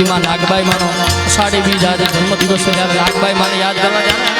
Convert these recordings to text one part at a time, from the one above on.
ભક્તિમાં નાગબાઈ માનો અષાઢી બીજ આજે જન્મ દિવસ નાગબાઈ માને યાદ કરવા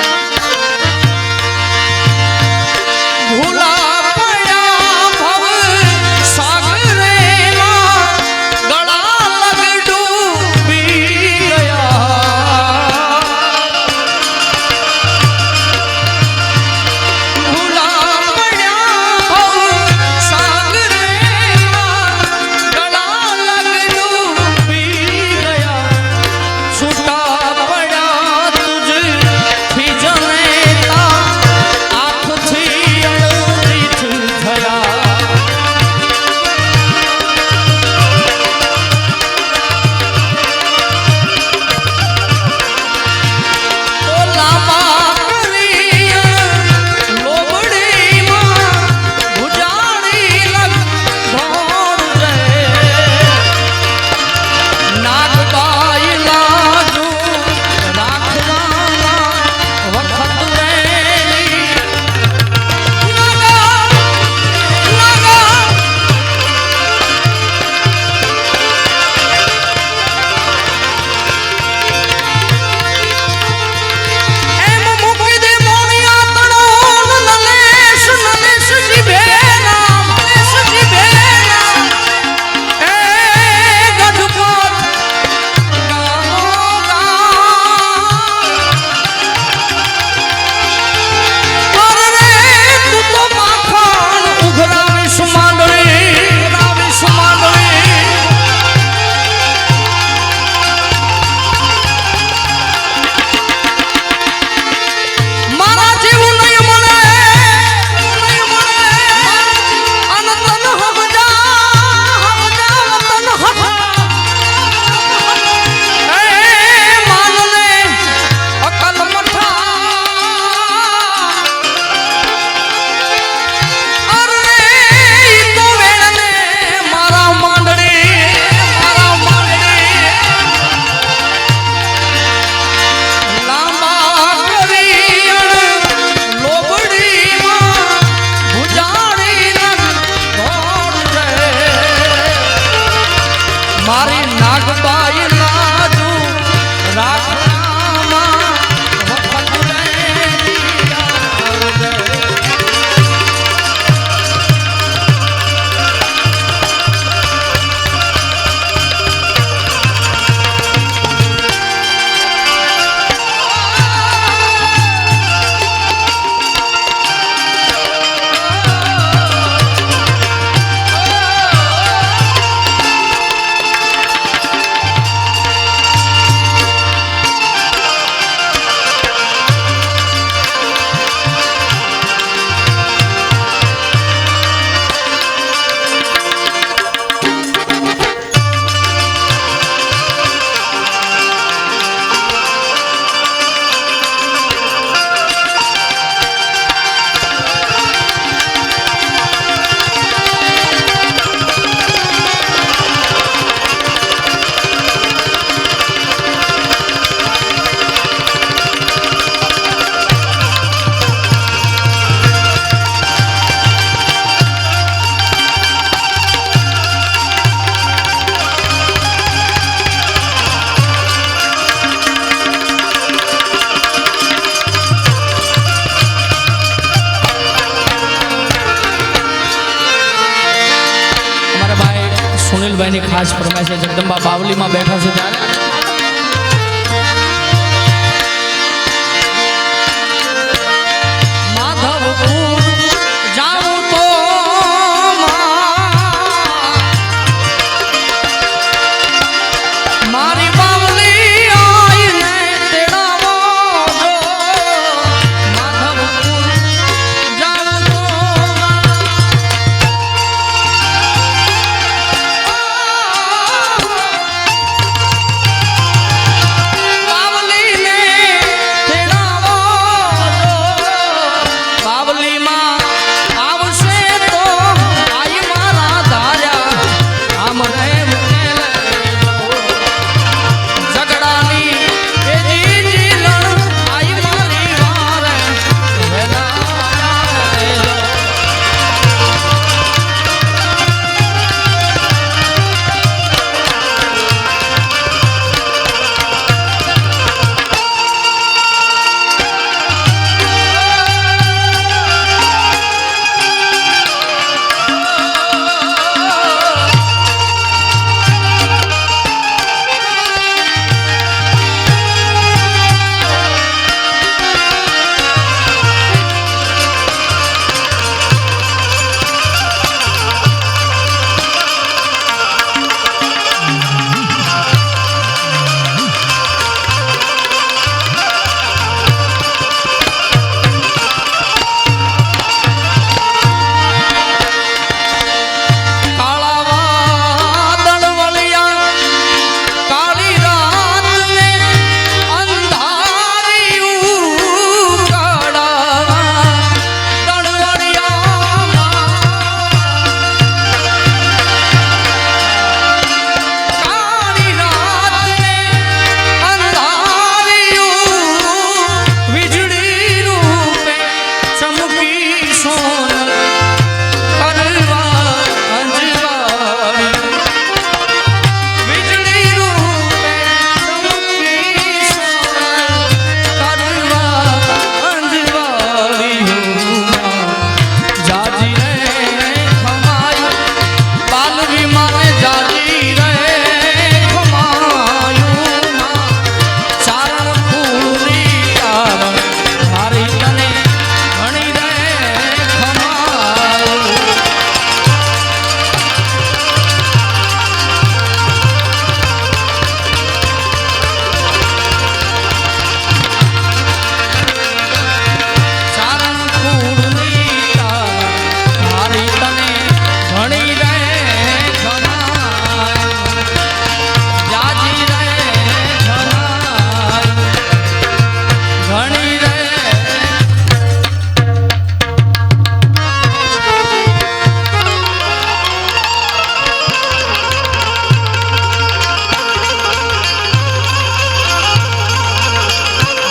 आज परमेश्वर जगदम्बा बावली में बैठा से जा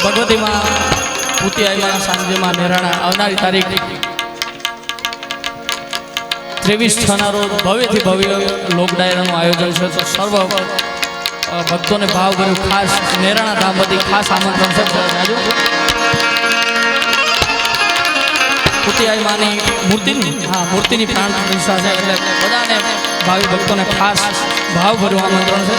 ભગવતીમાં ઉતિયાઈમાં સાંજેમાં મેરાણા આવનારી તારીખ ત્રેવીસ છના રોજ ભવ્યથી ભવ્ય લોક ડાયરાનું આયોજન છે. તો સર્વ ભક્તોને ભાવ કર્યું ખાસ નેરાણા ધામ વતી ખાસ આમંત્રણ છે. તો જાજો ઉતિયાઈ માની મૂર્તિની, હા, મૂર્તિની પ્રાણ પ્રતિષ્ઠા છે. એટલે બધાને ભાવિ ભક્તોને ખાસ ભાવ ભર્યું આમંત્રણ છે.